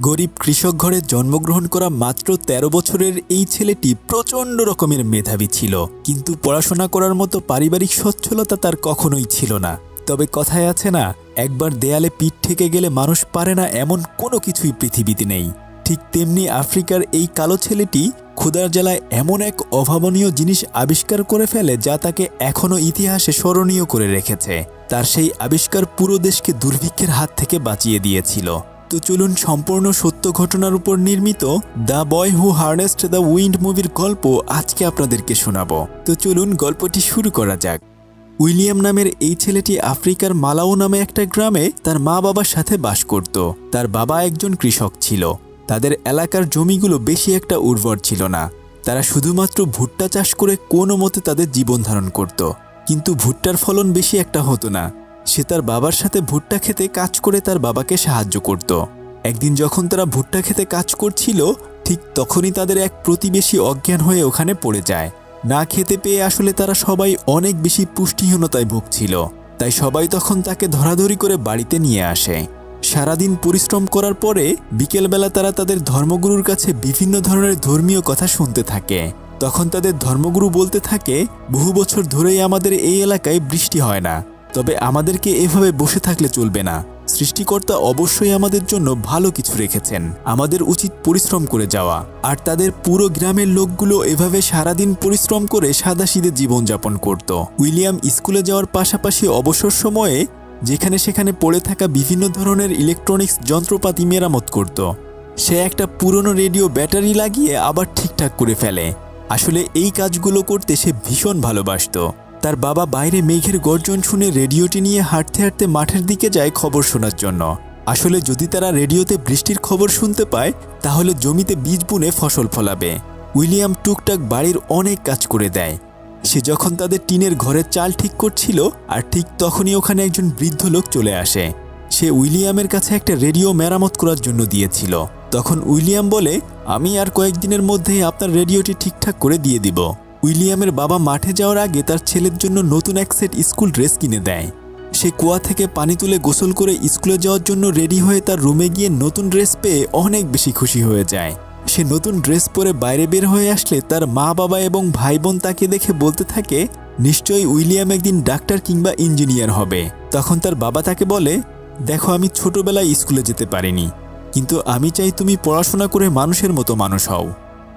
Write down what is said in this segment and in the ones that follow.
গরিব কৃষক ঘরে জন্মগ্রহণ করা মাত্র ১৩ বছরের এই ছেলেটি প্রচণ্ড রকমের মেধাবী ছিল। কিন্তু পড়াশোনা করার মতো পারিবারিক সচ্ছলতা তার কখনোই ছিল না। তবে কথায় আছে না, একবার দেয়ালে পিঠ থেকে গেলে মানুষ পারে না এমন কোনো কিছুই পৃথিবীতে নেই। ঠিক তেমনি আফ্রিকার এই কালো ছেলেটি ক্ষুদার জেলায় এমন এক অভাবনীয় জিনিস আবিষ্কার করে ফেলে যা তাকে এখনও ইতিহাসে স্মরণীয় করে রেখেছে। তার সেই আবিষ্কার পুরো দেশকে দুর্ভিক্ষের হাত থেকে বাঁচিয়ে দিয়েছিল। তো চলুন সম্পূর্ণ সত্য ঘটনার উপর নির্মিত the boy who harnessed the wind মুভির গল্প আজকে আপনাদেরকে শোনাবো। তো চলুন গল্পটি শুরু করা যাক। উইলিয়াম নামের এই ছেলেটি আফ্রিকার মালাও নামে একটা গ্রামে তার মা বাবার সাথে বাস করত। তার বাবা একজন কৃষক ছিল। তাদের এলাকার জমিগুলো বেশি একটা উর্বর ছিল না। তারা শুধুমাত্র ভুট্টা চাষ করে কোনো মতে তাদের জীবন ধারণ করত। কিন্তু ভুট্টার ফলন বেশি একটা হতো না। সে তার বাবার সাথে ভুট্টা খেতে কাজ করে তার বাবাকে সাহায্য করত। একদিন যখন তারা ভুট্টা খেতে কাজ করছিল, ঠিক তখনই তাদের এক প্রতিবেশী অজ্ঞান হয়ে ওখানে পড়ে যায়। না খেতে পেয়ে আসলে তারা সবাই অনেক বেশি পুষ্টিহীনতায় ভুগছিল। তাই সবাই তখন তাকে ধরাধরি করে বাড়িতে নিয়ে আসে। সারাদিন পরিশ্রম করার পরে বিকেলবেলা তারা তাদের ধর্মগুরুর কাছে বিভিন্ন ধরনের ধর্মীয় কথা শুনতে থাকে। তখন তাদের ধর্মগুরু বলতে থাকে, বহু বছর ধরেই আমাদের এই এলাকায় বৃষ্টি হয় না। তবে আমাদেরকে এভাবে বসে থাকলে চলবে না। সৃষ্টিকর্তা অবশ্যই আমাদের জন্য ভালো কিছু রেখেছেন। আমাদের উচিত পরিশ্রম করে যাওয়া। আর তাদের পুরো গ্রামের লোকগুলো এভাবে সারাদিন পরিশ্রম করে সাদাসিদে জীবনযাপন করত। উইলিয়াম স্কুলে যাওয়ার পাশাপাশি অবসর সময়ে যেখানে সেখানে পড়ে থাকা বিভিন্ন ধরনের ইলেকট্রনিক্স যন্ত্রপাতি মেরামত করত। সে একটা পুরনো রেডিও ব্যাটারি লাগিয়ে আবার ঠিকঠাক করে ফেলে। আসলে এই কাজগুলো করতে সে ভীষণ ভালোবাসতো। তার বাবা বাইরে মেঘের গর্জন শুনে রেডিওটি নিয়ে হাঁটতে হাঁটতে মাঠের দিকে যায় খবর শোনার জন্য। আসলে যদি তারা রেডিওতে বৃষ্টির খবর শুনতে পায়, তাহলে জমিতে বীজ বুনে ফসল ফলাবে। উইলিয়াম টুকটাক বাড়ির অনেক কাজ করে দেয়। সে যখন তাদের টিনের ঘরের চাল ঠিক করছিল, আর ঠিক তখনই ওখানে একজন বৃদ্ধ লোক চলে আসে। সে উইলিয়ামের কাছে একটা রেডিও মেরামত করার জন্য দিয়েছিল। তখন উইলিয়াম বলে, আমি আর কয়েকদিনের মধ্যেই আপনার রেডিওটি ঠিকঠাক করে দিয়ে দিব। উইলিয়ামের বাবা মাঠে যাওয়ার আগে তার ছেলের জন্য নতুন এক সেট স্কুল ড্রেস কিনে দেয়। সে কুয়া থেকে পানি তুলে গোসল করে স্কুলে যাওয়ার জন্য রেডি হয়ে তার রুমে গিয়ে নতুন ড্রেস পেয়ে অনেক বেশি খুশি হয়ে যায়। সে নতুন ড্রেস পরে বাইরে বের হয়ে আসলে তার মা বাবা এবং ভাই বোন তাকে দেখে বলতে থাকে, নিশ্চয়ই উইলিয়াম একদিন ডাক্তার কিংবা ইঞ্জিনিয়ার হবে। তখন তার বাবা তাকে বলে, দেখো, আমি ছোটবেলায় স্কুলে যেতে পারিনি, কিন্তু আমি চাই তুমি পড়াশোনা করে মানুষের মতো মানুষ হও।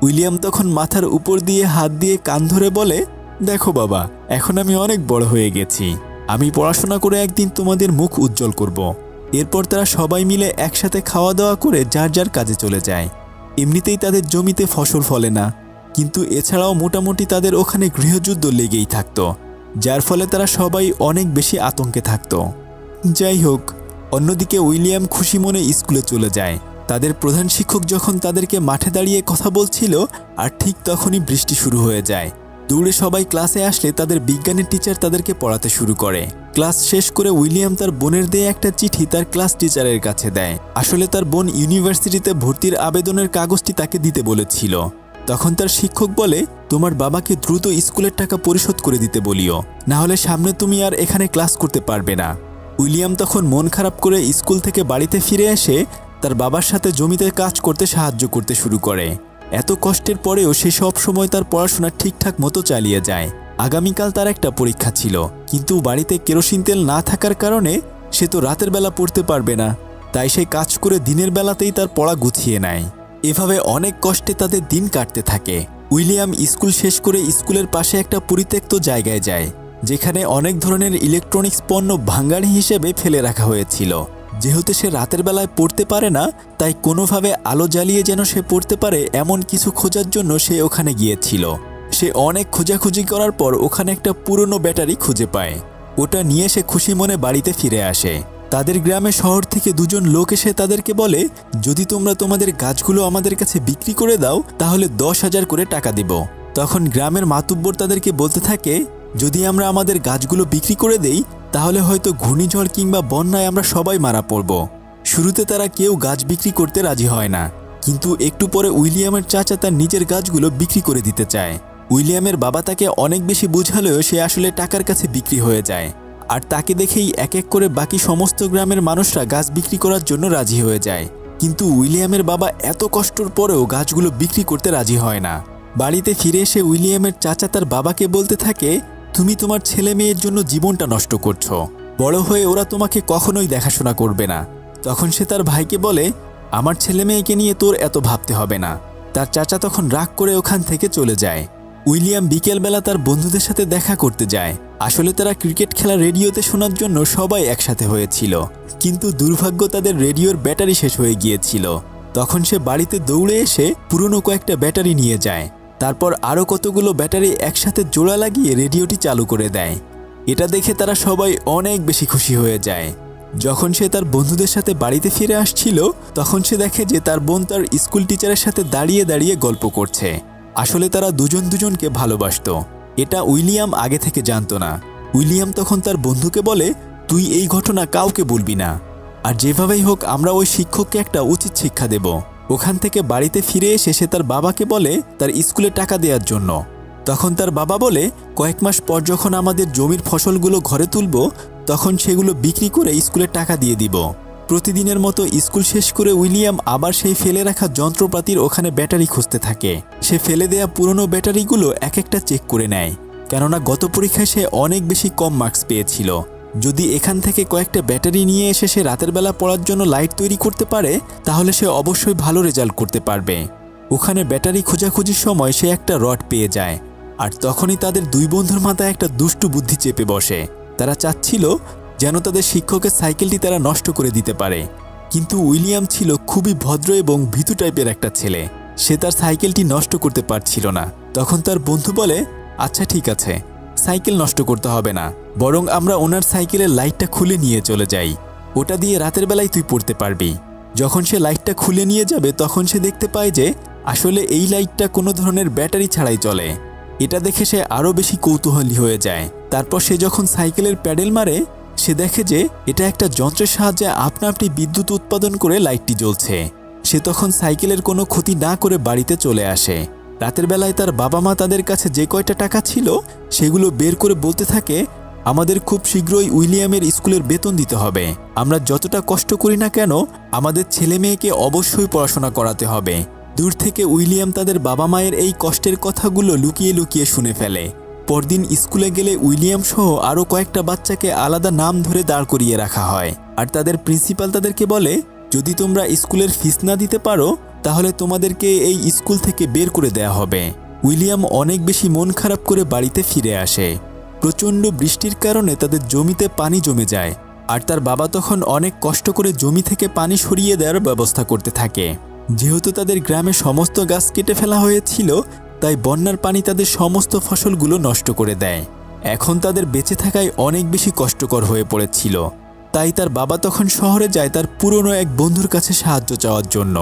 উইলিয়াম তখন মাথার উপর দিয়ে হাত দিয়ে কান ধরে বলে, দেখো বাবা, এখন আমি অনেক বড় হয়ে গেছি। আমি পড়াশোনা করে একদিন তোমাদের মুখ উজ্জ্বল করব। এরপর তারা সবাই মিলে একসাথে খাওয়া দাওয়া করে যার যার কাজে চলে যায়। এমনিতেই তাদের জমিতে ফসল ফলে না। কিন্তু এছাড়াও মোটামুটি তাদের ওখানে গৃহযুদ্ধ লেগেই থাকতো, যার ফলে তারা সবাই অনেক বেশি আতঙ্কে থাকত। যাই হোক, অন্যদিকে উইলিয়াম খুশি মনে স্কুলে চলে যায়। তাদের প্রধান শিক্ষক যখন তাদেরকে মাঠে দাঁড়িয়ে কথা বলছিল, আর ঠিক তখনই বৃষ্টি শুরু হয়ে যায়। দৌড়ে সবাই ক্লাসে আসলে তাদের বিজ্ঞানের টিচার তাদেরকে পড়াতে শুরু করে। ক্লাস শেষ করে উইলিয়াম তার বোনের দিয়ে একটা চিঠি তার ক্লাস টিচারের কাছে দেয়। আসলে তার বোন ইউনিভার্সিটিতে ভর্তির আবেদনের কাগজটি তাকে দিতে বলেছিল। তখন তার শিক্ষক বলে, তোমার বাবাকে দ্রুত স্কুলের টাকা পরিশোধ করে দিতে বলিও না হলে সামনে তুমি আর এখানে ক্লাস করতে পারবে না। উইলিয়াম তখন মন খারাপ করে স্কুল থেকে বাড়িতে ফিরে এসে তার বাবার সাথে জমিতে কাজ করতে সাহায্য করতে শুরু করে। এত কষ্টের পরেও সে সব সময় তার পড়াশোনা ঠিকঠাক মতো চালিয়ে যায়। আগামীকাল তার একটা পরীক্ষা ছিল, কিন্তু বাড়িতে কেরোসিন তেল না থাকার কারণে সে তো রাতের বেলা পড়তে পারবে না। তাই সে কাজ করে দিনের বেলাতেই তার পড়া গুছিয়ে নেয়। এভাবে অনেক কষ্টে তাদের দিন কাটতে থাকে। উইলিয়াম স্কুল শেষ করে স্কুলের পাশে একটা পরিত্যক্ত জায়গায় যায়, যেখানে অনেক ধরনের ইলেকট্রনিক্স পণ্য ভাঙ্গাড়ি হিসেবে ফেলে রাখা হয়েছিল। যেহেতু সে রাতের বেলায় পড়তে পারে না, তাই কোনোভাবে আলো জ্বালিয়ে যেন সে পড়তে পারে এমন কিছু খোঁজার জন্য সে ওখানে গিয়েছিল। সে অনেক খোঁজাখুঁজি করার পর ওখানে একটা পুরনো ব্যাটারি খুঁজে পায়। ওটা নিয়ে সে খুশি মনে বাড়িতে ফিরে আসে। তাদের গ্রামে শহর থেকে দুজন লোক এসে তাদেরকে বলে, যদি তোমরা তোমাদের গাছগুলো আমাদের কাছে বিক্রি করে দাও, তাহলে দশ হাজার করে টাকা দেব। তখন গ্রামের মাতুব্বর তাদেরকে বলতে থাকে, যদি আমরা আমাদের গাছগুলো বিক্রি করে দেই তাহলে হয়তো ঘূর্ণিঝড় কিংবা বন্যায় আমরা সবাই মারা পড়ব। শুরুতে তারা কেউ গাছ বিক্রি করতে রাজি হয় না। কিন্তু একটু পরে উইলিয়ামের চাচা তার নিজের গাছগুলো বিক্রি করে দিতে চায়। উইলিয়ামের বাবা তাকে অনেক বেশি বুঝালেও সে আসলে টাকার কাছে বিক্রি হয়ে যায়। আর তাকে দেখেই এক এক করে বাকি সমস্ত গ্রামের মানুষরা গাছ বিক্রি করার জন্য রাজি হয়ে যায়। কিন্তু উইলিয়ামের বাবা এত কষ্টর পরেও গাছগুলো বিক্রি করতে রাজি হয় না। বাড়িতে ফিরে এসে উইলিয়ামের চাচা তার বাবাকে বলতে থাকে তুমি তোমার ছেলে মেয়ের জন্য জীবনটা নষ্ট করছ। বড় হয়ে ওরা তোমাকে কখনোই দেখাশোনা করবে না। তখন সে তার ভাইকে বলে, আমার ছেলে মেয়েকে নিয়ে তোর এত ভাবতে হবে না। তার চাচা তখন রাগ করে ওখান থেকে চলে যায়। উইলিয়াম বিকেলবেলা তার বন্ধুদের সাথে দেখা করতে যায়। আসলে তারা ক্রিকেট খেলা রেডিওতে শোনার জন্য সবাই একসাথে হয়েছিল। কিন্তু দুর্ভাগ্য তাদের রেডিওর ব্যাটারি শেষ হয়ে গিয়েছিল। তখন সে বাড়িতে দৌড়ে এসে পুরনো কয়েকটা ব্যাটারি নিয়ে যায়। তারপর আরও কতগুলো ব্যাটারি একসাথে জোড়া লাগিয়ে রেডিওটি চালু করে দেয়। এটা দেখে তারা সবাই অনেক বেশি খুশি হয়ে যায়। যখন সে তার বন্ধুদের সাথে বাড়িতে ফিরে আসছিল, তখন সে দেখে যে তার বোন তার স্কুল টিচারের সাথে দাঁড়িয়ে দাঁড়িয়ে গল্প করছে। আসলে তারা দুজন দুজনকে ভালোবাসত। এটা উইলিয়াম আগে থেকে জানতো না। উইলিয়াম তখন তার বন্ধুকে বলে, তুই এই ঘটনা কাউকে বলবি না। আর যেভাবেই হোক, আমরা ওই শিক্ষককে একটা উচিত শিক্ষা দেব। ওখান থেকে বাড়িতে ফিরে এসে সে তার বাবাকে বলে তার স্কুলে টাকা দেওয়ার জন্য। তখন তার বাবা বলে, কয়েক মাস পর যখন আমাদের জমির ফসলগুলো ঘরে তুলব, তখন সেগুলো বিক্রি করে স্কুলে টাকা দিয়ে দিব। প্রতিদিনের মতো স্কুল শেষ করে উইলিয়াম আবার সেই ফেলে রাখা যন্ত্রপাতির ওখানে ব্যাটারি খুঁজতে থাকে। সে ফেলে দেয়া পুরনো ব্যাটারিগুলো এক একটা চেক করে নেয়। কেননা গত পরীক্ষায় সে অনেক বেশি কম মার্কস পেয়েছিল। যদি এখান থেকে কয়েকটা ব্যাটারি নিয়ে এসে সে রাতের বেলা পড়ার জন্য লাইট তৈরি করতে পারে, তাহলে সে অবশ্যই ভালো রেজাল্ট করতে পারবে। ওখানে ব্যাটারি খোঁজাখুঁজির সময় সে একটা রড পেয়ে যায়, আর তখনই তাদের দুই বন্ধুর মাথায় একটা দুষ্টু বুদ্ধি চেপে বসে। তারা চাচ্ছিল যেন তাদের শিক্ষকের সাইকেলটি তারা নষ্ট করে দিতে পারে, কিন্তু উইলিয়াম ছিল খুবই ভদ্র এবং ভীতু টাইপের একটা ছেলে। সে তার সাইকেলটি নষ্ট করতে পারছিল না। তখন তার বন্ধু বলে আচ্ছা ঠিক আছে। সাইকেল নষ্ট করতে হবে না, বরং আমরা ওনার সাইকেলের লাইটটা খুলে নিয়ে চলে যাই। ওটা দিয়ে রাতের বেলায় তুই পড়তে পারবি। যখন সে লাইটটা খুলে নিয়ে যাবে, তখন সে দেখতে পায় যে, আসলে এই লাইটটা কোনো ধরনের ব্যাটারি ছাড়াই চলে। এটা দেখে সে আরও বেশি কৌতূহলী হয়ে যায়। তারপর সে যখন সাইকেলের প্যাডেল মারে, সে দেখে যে, এটা একটা যন্ত্রের সাহায্যে আপনা আপনি বিদ্যুৎ উৎপাদন করে লাইটটি জ্বলছে। সে তখন সাইকেলের কোনো ক্ষতি না করে বাড়িতে চলে আসে। রাতের বেলায় তার বাবা মা তাদের কাছে যে কয়টা টাকা ছিল, সেগুলো বের করে বলতে থাকে, আমাদের খুব শীঘ্রই উইলিয়ামের স্কুলের বেতন দিতে হবে। আমরা যতটা কষ্ট করি না কেন, আমাদের ছেলে মেয়েকে অবশ্যই পড়াশোনা করাতে হবে। দূর থেকে উইলিয়াম তাদের বাবা মায়ের এই কষ্টের কথাগুলো লুকিয়ে লুকিয়ে শুনে ফেলে। পরদিন স্কুলে গেলে উইলিয়াম সহ আরও কয়েকটা বাচ্চাকে আলাদা নাম ধরে দাঁড় করিয়ে রাখা হয়। আর তাদের প্রিন্সিপাল তাদেরকে বলে, যদি তোমরা স্কুলের ফিস না দিতে পারো তাহলে তোমাদেরকে এই স্কুল থেকে বের করে দেয়া হবে। উইলিয়াম অনেক বেশি মন খারাপ করে বাড়িতে ফিরে আসে। প্রচণ্ড বৃষ্টির কারণে তাদের জমিতে পানি জমে যায়, আর তার বাবা তখন অনেক কষ্ট করে জমি থেকে পানি সরিয়ে দেওয়ার ব্যবস্থা করতে থাকে। যেহেতু তাদের গ্রামে সমস্ত গাছ কেটে ফেলা হয়েছিল, তাই বন্যার পানি তাদের সমস্ত ফসলগুলো নষ্ট করে দেয়। এখন তাদের বেঁচে থাকায় অনেক বেশি কষ্টকর হয়ে পড়েছিল। তাই তার বাবা তখন শহরে যায় তার পুরনো এক বন্ধুর কাছে সাহায্য চাওয়ার জন্য।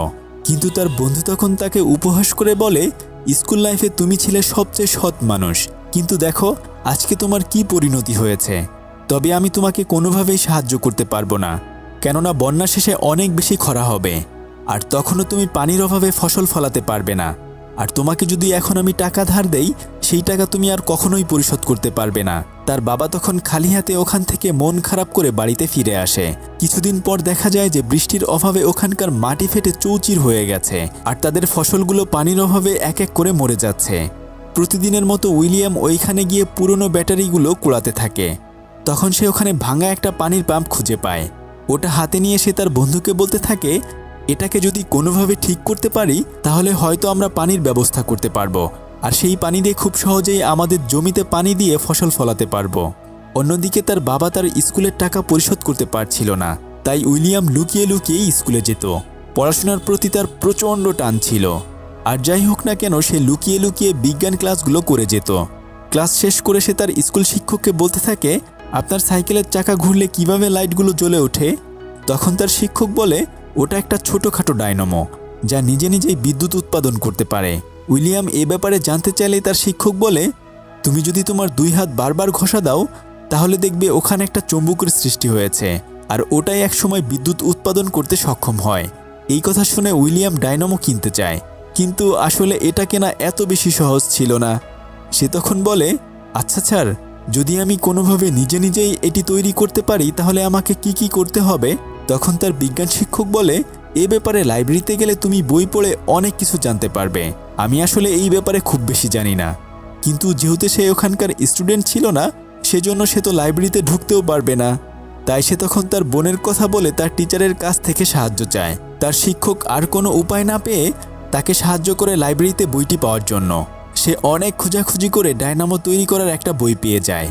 কিন্তু তার বন্ধু তখন তাকে উপহাস করে বলে, স্কুল লাইফে তুমি ছিলে সবচেয়ে সৎ মানুষ। কিন্তু দেখো, আজকে তোমার কি পরিণতি হয়েছে? তবে আমি তোমাকে কোনোভাবেই সাহায্য করতে পারব না। কেননা বন্যা শেষে অনেক বেশি খরা হবে। আর তখনও তুমি পানির অভাবে ফসল ফলাতে পারবে না। আর তোমাকে যদি এখন আমি টাকা ধার দেই, সেই টাকা তুমি আর কখনোই পরিশোধ করতে পারবে না। তার বাবা তখন খালি হাতে ওখান থেকে মন খারাপ করে বাড়িতে ফিরে আসে। কিছুদিন পর দেখা যায় যে বৃষ্টির অভাবে ওখানকার মাটি ফেটে চৌচির হয়ে গেছে, আর তাদের ফসলগুলো পানির অভাবে এক এক করে মরে যাচ্ছে। প্রতিদিনের মতো উইলিয়াম ওইখানে গিয়ে পুরনো ব্যাটারিগুলো কুড়াতে থাকে। তখন সে ওখানে ভাঙা একটা পানির পাম্প খুঁজে পায়। ওটা হাতে নিয়ে সে তার বন্ধুকে বলতে থাকে এটাকে যদি কোনোভাবে ঠিক করতে পারি, তাহলে হয়তো আমরা পানির ব্যবস্থা করতে পারব। আর সেই পানি দিয়ে খুব সহজেই আমাদের জমিতে পানি দিয়ে ফসল ফলাতে পারব। অন্যদিকে তার বাবা তার স্কুলের টাকা পরিশোধ করতে পারছিল না। তাই উইলিয়াম লুকিয়ে লুকিয়েই স্কুলে যেত। পড়াশোনার প্রতি তার প্রচণ্ড টান ছিল। আর যাই হোক না কেন, সে লুকিয়ে লুকিয়ে বিজ্ঞান ক্লাসগুলো করে যেত। ক্লাস শেষ করে সে তার স্কুল শিক্ষককে বলতে থাকে, আপনার সাইকেলের চাকা ঘুরলে কীভাবে লাইটগুলো জ্বলে ওঠে? তখন তার শিক্ষক বলে ওটা একটা ছোটোখাটো ডায়নামো, যা নিজে নিজেই বিদ্যুৎ উৎপাদন করতে পারে। উইলিয়াম এ ব্যাপারে জানতে চাইলে তার শিক্ষক বলে, তুমি যদি তোমার দুই হাত বারবার ঘষা দাও, তাহলে দেখবে ওখানে একটা চম্বুকের সৃষ্টি হয়েছে, আর ওটাই একসময় বিদ্যুৎ উৎপাদন করতে সক্ষম হয়। এই কথা শুনে উইলিয়াম ডায়নামো কিনতে চায়। কিন্তু আসলে এটা কেনা এত বেশি সহজ ছিল না। সে তখন বলে আচ্ছা স্যার, যদি আমি কোনোভাবে নিজে নিজেই এটি তৈরি করতে পারি, তাহলে আমাকে কি কি করতে হবে? তখন তার বিজ্ঞান শিক্ষক বলে, এ ব্যাপারে লাইব্রেরিতে গেলে তুমি বই পড়ে অনেক কিছু জানতে পারবে। আমি আসলে এই ব্যাপারে খুব বেশি জানি না। কিন্তু যেহেতু সে ওখানকার স্টুডেন্ট ছিল না, সেজন্য সে তো লাইব্রেরিতে ঢুকতেও পারবে না। তাই সে তখন তার বোনের কথা বলে তার টিচারের কাছ থেকে সাহায্য চায়। তার শিক্ষক আর কোনো উপায় না পেয়ে তাকে সাহায্য করে লাইব্রেরিতে বইটি পাওয়ার জন্য। সে অনেক খোঁজাখুঁজি করে ডায়নামো তৈরি করার একটা বই পেয়ে যায়।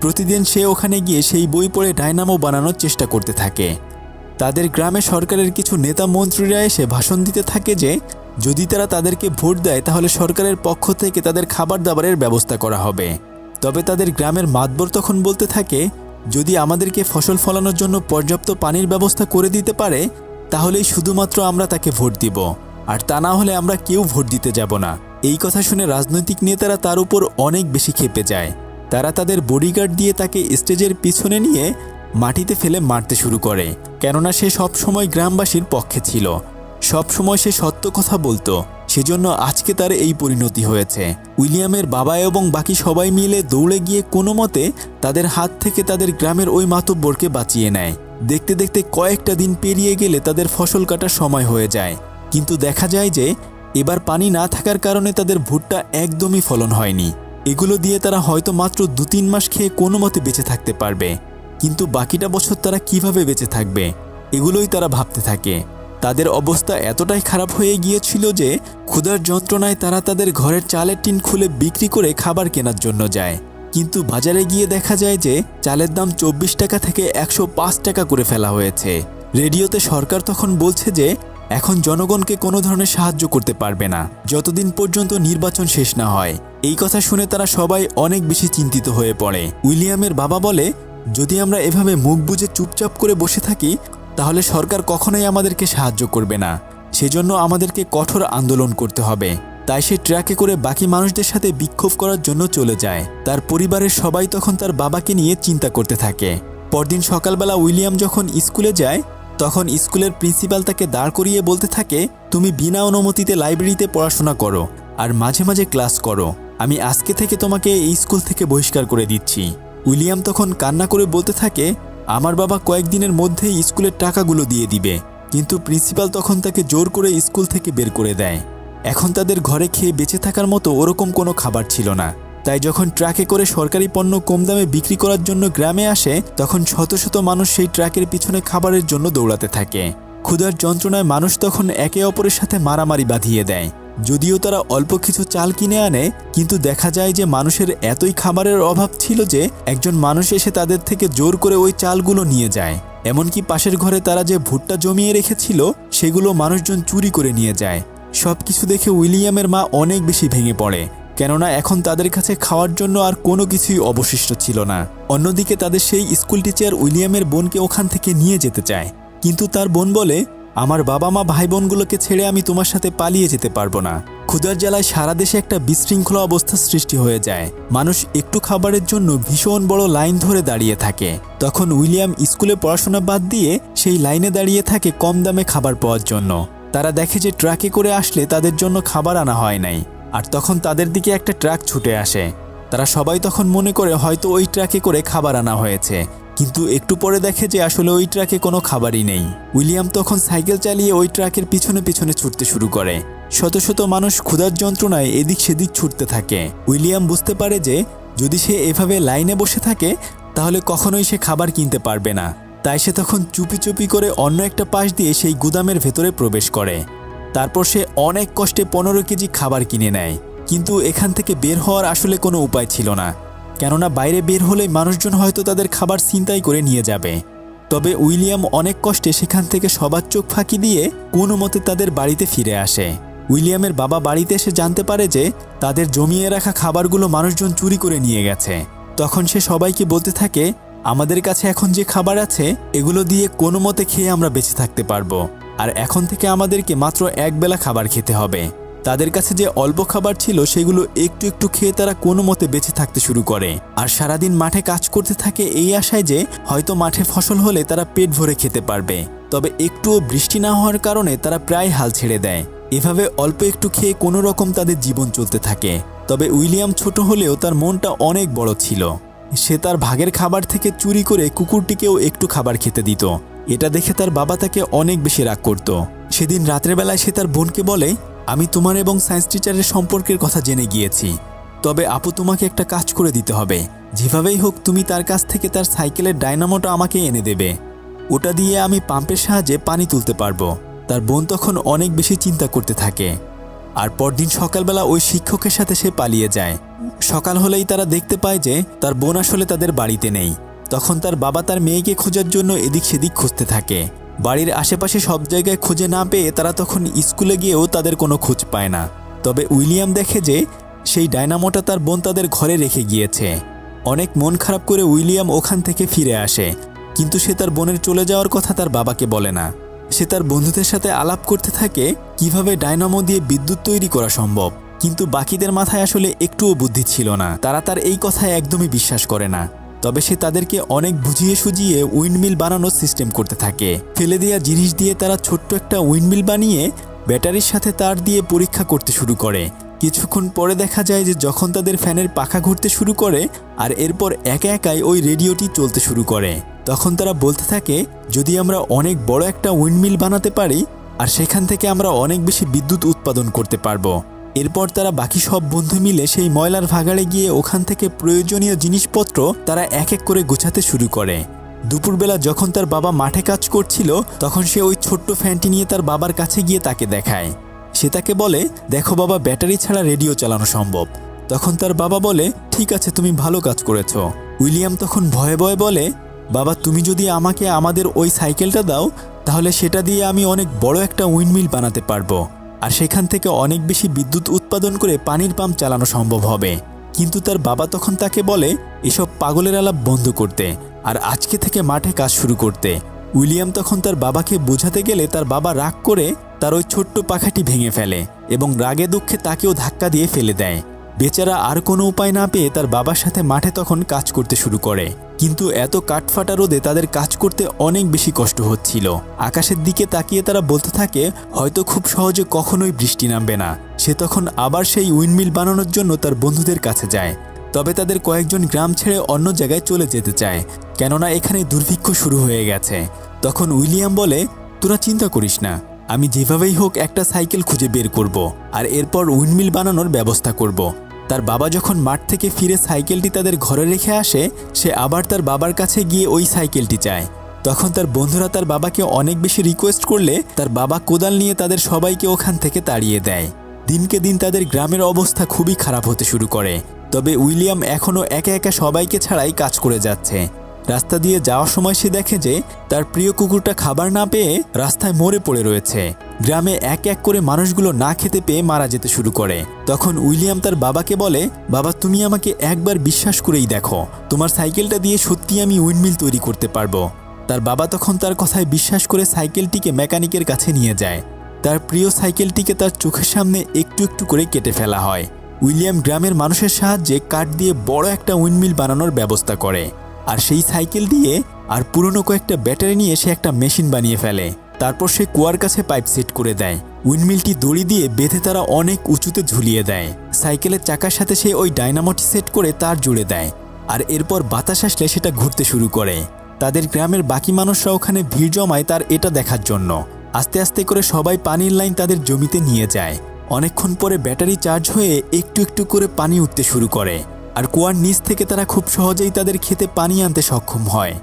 প্রতিদিন সে ওখানে গিয়ে সেই বই পড়ে ডায়নামো বানানোর চেষ্টা করতে থাকে। তাদের গ্রামে সরকারের কিছু নেতা মন্ত্রীরা এসে ভাষণ দিতে থাকে যে, যদি তারা তাদেরকে ভোট দেয়, তাহলে সরকারের পক্ষ থেকে তাদের খাবার দাবারের ব্যবস্থা করা হবে। তবে তাদের গ্রামের মাতবর তখন বলতে থাকে, যদি আমাদেরকে ফসল ফলানোর জন্য পর্যাপ্ত পানির ব্যবস্থা করে দিতে পারে, তাহলেই শুধুমাত্র আমরা তাকে ভোট দিব। আর তা না হলে আমরা কেউ ভোট দিতে যাব না। এই কথা শুনে রাজনৈতিক নেতারা তার উপর অনেক বেশি ক্ষেপে যায়। তারা তাদের বডিগার্ড দিয়ে তাকে স্টেজের পিছনে নিয়ে মাটিতে ফেলে মারতে শুরু করে, কেননা সে সবসময় গ্রামবাসীর পক্ষে ছিল। সব সময় সে সত্য কথা বলতো, সেজন্য আজকে তার এই পরিণতি হয়েছে। উইলিয়ামের বাবা এবং বাকি সবাই মিলে দৌড়ে গিয়ে কোনো মতে তাদের হাত থেকে তাদের গ্রামের ওই মাতব্বরকে বাঁচিয়ে নেয়। দেখতে দেখতে কয়েকটা দিন পেরিয়ে গেলে তাদের ফসল কাটার সময় হয়ে যায়। কিন্তু দেখা যায় যে, এবার পানি না থাকার কারণে তাদের ভুট্টা একদমই ফলন হয়নি। এগুলো দিয়ে তারা হয়তো মাত্র দু তিন মাস খেয়ে কোনো মতে বেঁচে থাকতে পারবে। কিন্তু বাকিটা বছর তারা কীভাবে বেঁচে থাকবে, এগুলোই তারা ভাবতে থাকে। তাদের অবস্থা এতটাই খারাপ হয়ে গিয়েছিল যে, ক্ষুধার যন্ত্রণায় তারা তাদের ঘরের চালের টিন খুলে বিক্রি করে খাবার কেনার জন্য যায়। কিন্তু বাজারে গিয়ে দেখা যায় যে, চালের দাম চব্বিশ টাকা থেকে একশো পাঁচ টাকা করে ফেলা হয়েছে। রেডিওতে সরকার তখন বলছে যে, এখন জনগণকে কোনো ধরনের সাহায্য করতে পারবে না। যতদিন পর্যন্ত নির্বাচন শেষ না হয়। এই কথা শুনে তারা সবাই অনেক বেশি চিন্তিত হয়ে পড়ে। উইলিয়ামের বাবা বলে যদি আমরা এভাবে মুখ বুজে চুপচাপ করে বসে থাকি, তাহলে সরকার কখনোই আমাদেরকে সাহায্য করবে না। সেজন্য আমাদেরকে কঠোর আন্দোলন করতে হবে। তাই সে ট্রাকে করে বাকি মানুষদের সাথে বিক্ষোভ করার জন্য চলে যায়। তার পরিবারের সবাই তখন তার বাবাকে নিয়ে চিন্তা করতে থাকে। পরদিন সকালবেলা উইলিয়াম যখন স্কুলে যায়, তখন স্কুলের প্রিন্সিপাল তাকে দাঁড় করিয়ে বলতে থাকে, তুমি বিনা অনুমতিতে লাইব্রেরিতে পড়াশোনা করো আর মাঝে মাঝে ক্লাস করো। আমি আজকে থেকে তোমাকে এই স্কুল থেকে বহিষ্কার করে দিচ্ছি। উইলিয়াম তখন কান্না করে বলতে থাকে, আমার বাবা কয়েকদিনের মধ্যেই স্কুলের টাকাগুলো দিয়ে দিবে। কিন্তু প্রিন্সিপাল তখন তাকে জোর করে স্কুল থেকে বের করে দেয়। এখন তাদের ঘরে খেয়ে বেঁচে থাকার মতো ওরকম কোনো খাবার ছিল না। তাই যখন ট্রাকে করে সরকারি পণ্য কম দামে বিক্রি করার জন্য গ্রামে আসে, তখন শত শত মানুষ সেই ট্রাকের পিছনে খাবারের জন্য দৌড়াতে থাকে। ক্ষুধার যন্ত্রণায় মানুষ তখন একে অপরের সাথে মারামারি বাঁধিয়ে দেয়। যদিও তারা অল্প কিছু চাল কিনে আনে, কিন্তু দেখা যায় যে মানুষের এতই খাবারের অভাব ছিল যে একজন মানুষ এসে তাদের থেকে জোর করে ওই চালগুলো নিয়ে যায়। এমনকি পাশের ঘরে তারা যে ভুট্টা জমিয়ে রেখেছিল, সেগুলো মানুষজন চুরি করে নিয়ে যায়। সব কিছু দেখে উইলিয়ামের মা অনেক বেশি ভেঙে পড়ে, কেননা এখন তাদের কাছে খাওয়ার জন্য আর কোনো কিছুই অবশিষ্ট ছিল না। অন্যদিকে তাদের সেই স্কুল টিচার উইলিয়ামের বোনকে ওখান থেকে নিয়ে যেতে চায়। কিন্তু তার বোন বলে আমার বাবা মা ভাই বোনগুলোকে ছেড়ে আমি তোমার সাথে পালিয়ে যেতে পারব না। ক্ষুধার জ্বালায় সারা দেশে একটা বিশৃঙ্খলা অবস্থা সৃষ্টি হয়ে যায়। মানুষ একটু খাবারের জন্য ভীষণ বড় লাইন ধরে দাঁড়িয়ে থাকে। তখন উইলিয়াম স্কুলে পড়াশোনা বাদ দিয়ে সেই লাইনে দাঁড়িয়ে থাকে কম দামে খাবার পাওয়ার জন্য। তারা দেখে যে ট্রাকে করে আসলে তাদের জন্য খাবার আনা হয় নাই। আর তখন তাদের দিকে একটা ট্রাক ছুটে আসে। তারা সবাই তখন মনে করে হয়তো ওই ট্রাকে করে খাবার আনা হয়েছে। কিন্তু একটু পরে দেখে যে আসলে ওই ট্রাকে কোনো খাবারই নেই। উইলিয়াম তখন সাইকেল চালিয়ে ওই ট্রাকের পিছনে পিছনে ছুটতে শুরু করে। শত শত মানুষ ক্ষুধার যন্ত্রণায় এদিক সেদিক ছুটতে থাকে। উইলিয়াম বুঝতে পারে যে, যদি সে এভাবে লাইনে বসে থাকে, তাহলে কখনোই সে খাবার কিনতে পারবে না। তাই সে তখন চুপি চুপি করে অন্য একটা পাশ দিয়ে সেই গুদামের ভেতরে প্রবেশ করে। তারপর সে অনেক কষ্টে পনেরো কেজি খাবার কিনে নেয়। কিন্তু এখান থেকে বের হওয়ার আসলে কোনো উপায় ছিল না। কেননা বাইরে বের হলে মানুষজন হয়তো তাদের খাবার ছিনতাই করে নিয়ে যাবে। তবে উইলিয়াম অনেক কষ্টে সেখান থেকে সবার চোখ ফাঁকি দিয়ে কোনো মতে তাদের বাড়িতে ফিরে আসে। উইলিয়ামের বাবা বাড়িতে এসে জানতে পারে যে তাদের জমিয়ে রাখা খাবারগুলো মানুষজন চুরি করে নিয়ে গেছে। তখন সে সবাইকে বলতে থাকে, আমাদের কাছে এখন যে খাবার আছে, এগুলো দিয়ে কোনো মতে খেয়ে আমরা বেঁচে থাকতে পারব। আর এখন থেকে আমাদেরকে মাত্র একবেলা খাবার খেতে হবে। তাদের কাছে যে অল্প খাবার ছিল সেগুলো একটু একটু খেয়ে তারা কোনো মতে বেঁচে থাকতে শুরু করে। আর সারাদিন মাঠে কাজ করতে থাকে এই আশায় যে হয়তো মাঠে ফসল হলে তারা পেট ভরে খেতে পারবে। তবে একটুও বৃষ্টি না হওয়ার কারণে তারা প্রায় হাল ছেড়ে দেয়। এভাবে অল্প একটু খেয়ে কোনো রকম তাদের জীবন চলতে থাকে। তবে উইলিয়াম ছোট হলেও তার মনটা অনেক বড় ছিল। সে তার ভাগের খাবার থেকে চুরি করে কুকুরটিকেও একটু খাবার খেতে দিত। এটা দেখে তার বাবা তাকে অনেক বেশি রাগ করত। সেদিন রাতের বেলায় সে তার বোনকে বলে আমি তোমার এবং সায়েন্স টিচারের সম্পর্কের কথা জেনে গিয়েছি। তবে আপু তোমাকে একটা কাজ করে দিতে হবে। যেভাবেই হোক, তুমি তার কাছ থেকে তার সাইকেলের ডায়নামোটা আমাকে এনে দেবে। ওটা দিয়ে আমি পাম্পের সাহায্যে পানি তুলতে পারব। তার বোন তখন অনেক বেশি চিন্তা করতে থাকে। আর পরদিন সকালবেলা ওই শিক্ষকের সাথে সে পালিয়ে যায়। সকাল হলেই তারা দেখতে পায় যে, তার বোন আসলে তাদের বাড়িতে নেই। তখন তার বাবা তার মেয়েকে খোঁজার জন্য এদিক সেদিক খুঁজতে থাকে। বাড়ির আশেপাশে সব জায়গায় খুঁজে না পেয়ে তারা তখন স্কুলে গিয়েও তাদের কোনো খোঁজ পায় না। তবে উইলিয়াম দেখে যে সেই ডায়নামোটা তার বোন তাদের ঘরে রেখে গিয়েছে। অনেক মন খারাপ করে উইলিয়াম ওখান থেকে ফিরে আসে। কিন্তু সে তার বোনের চলে যাওয়ার কথা তার বাবাকে বলে না। সে তার বন্ধুদের সাথে আলাপ করতে থাকে কীভাবে ডায়নামো দিয়ে বিদ্যুৎ তৈরি করা সম্ভব। কিন্তু বাকিদের মাথায় আসলে একটুও বুদ্ধি ছিল না। তারা তার এই কথায় একদমই বিশ্বাস করে না। তবে সে তাদেরকে অনেক বুঝিয়ে সুজিয়ে উইন্ডমিল বানানোর সিস্টেম করতে থাকে। ফেলে দেওয়া জিনিস দিয়ে তারা ছোট্ট একটা উইন্ডমিল বানিয়ে ব্যাটারির সাথে তার দিয়ে পরীক্ষা করতে শুরু করে। কিছুক্ষণ পরে দেখা যায় যে যখন তাদের ফ্যানের পাখা ঘুরতে শুরু করে আর এরপর একা একাই ওই রেডিওটি চলতে শুরু করে, তখন তারা বলতে থাকে, যদি আমরা অনেক বড় একটা উইন্ডমিল বানাতে পারি, আর সেখান থেকে আমরা অনেক বেশি বিদ্যুৎ উৎপাদন করতে পারব। এরপর তারা বাকি সব বন্ধু মিলে সেই ময়লার ভাগাড়ে গিয়ে ওখান থেকে প্রয়োজনীয় জিনিসপত্র তারা এক এক করে গোছাতে শুরু করে। দুপুরবেলা যখন তার বাবা মাঠে কাজ করছিল, তখন সে ওই ছোট্ট ফ্যানটি নিয়ে তার বাবার কাছে গিয়ে তাকে দেখায়। সে তাকে বলে, দেখো বাবা, ব্যাটারি ছাড়া রেডিও চালানো সম্ভব। তখন তার বাবা বলে, ঠিক আছে, তুমি ভালো কাজ করেছ। উইলিয়াম তখন ভয়ে ভয়ে বলে, বাবা, তুমি যদি আমাকে আমাদের ওই সাইকেলটা দাও, তাহলে সেটা দিয়ে আমি অনেক বড় একটা উইন্ডমিল বানাতে পারব। আর সেখান থেকে অনেক বেশি বিদ্যুৎ উৎপাদন করে পানির পাম্প চালানো সম্ভব হবে। কিন্তু তার বাবা তখন তাকে বলে, এসব পাগলের আলাপ বন্ধ করতে আর আজকে থেকে মাঠে কাজ শুরু করতে। উইলিয়াম তখন তার বাবাকে বোঝাতে গেলে তার বাবা রাগ করে তার ওই ছোট্ট পাখাটি ভেঙে ফেলে এবং রাগে দুঃখে তাকেও ধাক্কা দিয়ে ফেলে দেয়। বেচারা আর কোনো উপায় না পেয়ে তার বাবার সাথে মাঠে তখন কাজ করতে শুরু করে। কিন্তু এত কাঠফাটা রোদে তাদের কাজ করতে অনেক বেশি কষ্ট হচ্ছিল। আকাশের দিকে তাকিয়ে তারা বলতে থাকে, হয়তো খুব সহজে কখনোই বৃষ্টি নামবে না। সে তখন আবার সেই উইন্ডমিল বানানোর জন্য তার বন্ধুদের কাছে যায়। তবে তাদের কয়েকজন গ্রাম ছেড়ে অন্য জায়গায় চলে যেতে চায়, কেননা এখানে দুর্ভিক্ষ শুরু হয়ে গেছে। তখন উইলিয়াম বলে, তোরা চিন্তা করিস না, আমি যেভাবেই হোক একটা সাইকেল খুঁজে বের করব, আর এরপর উইন্ডমিল বানানোর ব্যবস্থা করব। তার বাবা যখন মাঠ থেকে ফিরে সাইকেলটি তাদের ঘরে রেখে আসে, সে আবার তার বাবার কাছে গিয়ে ওই সাইকেলটি চায়। তখন তার বন্ধুরা তার বাবাকে অনেক বেশি রিকোয়েস্ট করলে তার বাবা কোদাল নিয়ে তাদের সবাইকে ওখান থেকে তাড়িয়ে দেয়। দিনকে দিন তাদের গ্রামের অবস্থা খুবই খারাপ হতে শুরু করে। তবে উইলিয়াম এখনও একা একা সবাইকে ছাড়াই কাজ করে যাচ্ছে। রাস্তা দিয়ে যাওয়ার সময় সে দেখে যে তার প্রিয় কুকুরটা খাবার না পেয়ে রাস্তায় মরে পড়ে রয়েছে। গ্রামে এক এক করে মানুষগুলো না খেতে পেয়ে মারা যেতে শুরু করে। তখন উইলিয়াম তার বাবাকে বলে, বাবা, তুমি আমাকে একবার বিশ্বাস করেই দেখো। তোমার সাইকেলটা দিয়ে সত্যি আমি উইন্ডমিল তৈরি করতে পারব। তার বাবা তখন তার কথায় বিশ্বাস করে সাইকেলটিকে মেকানিকের কাছে নিয়ে যায়। তার প্রিয় সাইকেলটিকে তার চোখের সামনে একটু একটু করে কেটে ফেলা হয়। উইলিয়াম গ্রামের মানুষের সাহায্যে কাঠ দিয়ে বড় একটা উইন্ডমিল বানানোর ব্যবস্থা করে। আর সেই সাইকেল দিয়ে আর পুরনো কয়েকটা ব্যাটারি নিয়ে সে একটা মেশিন বানিয়ে ফেলে। তারপর সে কুয়ার কাছে পাইপ সেট করে দেয়। উইন্ডমিলটি দড়ি দিয়ে বেঁধে তারা অনেক উঁচুতে ঝুলিয়ে দেয়। সাইকেলের চাকার সাথে সে ওই ডাইনামোটি সেট করে তার জুড়ে দেয়। আর এরপর বাতাস আসলে সেটা ঘুরতে শুরু করে। তাদের গ্রামের বাকি মানুষরা ওখানে ভিড় জমায় তার এটা দেখার জন্য। আস্তে আস্তে করে সবাই পানির লাইন তাদের জমিতে নিয়ে যায়। অনেকক্ষণ পরে ব্যাটারি চার্জ হয়ে একটু একটু করে পানি উঠতে শুরু করে। আর কুয়ার নিচ থেকে তারা খুব সহজেই তাদের খেতে পানি আনতে সক্ষম হয়।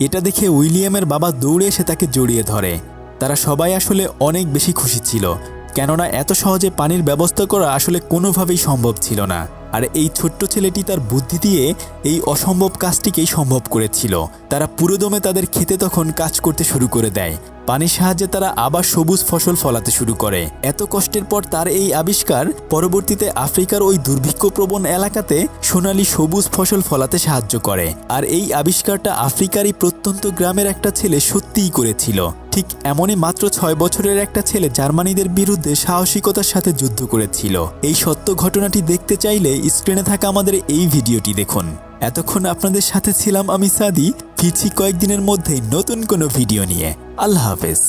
এটা দেখে উইলিয়ামের বাবা দৌড়ে এসে তাকে জড়িয়ে ধরে। তারা সবাই আসলে অনেক বেশি খুশি ছিল, কেননা এত সহজে পানির ব্যবস্থা করা আসলে কোনোভাবেই সম্ভব ছিল না। আর এই ছোট্ট ছেলেটি তার বুদ্ধি দিয়ে এই অসম্ভব কাজটিকেই সম্ভব করেছিল। তারা পুরোদমে তাদের খেতে তখন কাজ করতে শুরু করে দেয়। পানির সাহায্যে তারা আবার সবুজ ফসল ফলাতে শুরু করে। এত কষ্টের পর তার এই আবিষ্কার পরবর্তীতে আফ্রিকার ওই দুর্ভিক্ষপ্রবণ এলাকাতে সোনালি সবুজ ফসল ফলাতে সাহায্য করে। আর এই আবিষ্কারটা আফ্রিকারই প্রত্যন্ত গ্রামের একটা ছেলে সত্যিই করেছিল। ঠিক এমনই মাত্র ছয় বছরের একটা ছেলে জার্মানিদের বিরুদ্ধে সাহসিকতার সাথে যুদ্ধ করেছিল। এই সত্য ঘটনাটি দেখতে চাইলে স্ক্রিনে থাকা আমাদের এই ভিডিওটি দেখুন। এতক্ষণ আপনাদের সাথে ছিলাম আমি সাদি। ফিরছি কয়েকদিনের মধ্যেই নতুন কোনো ভিডিও নিয়ে। আল্লাহ হাফেজ।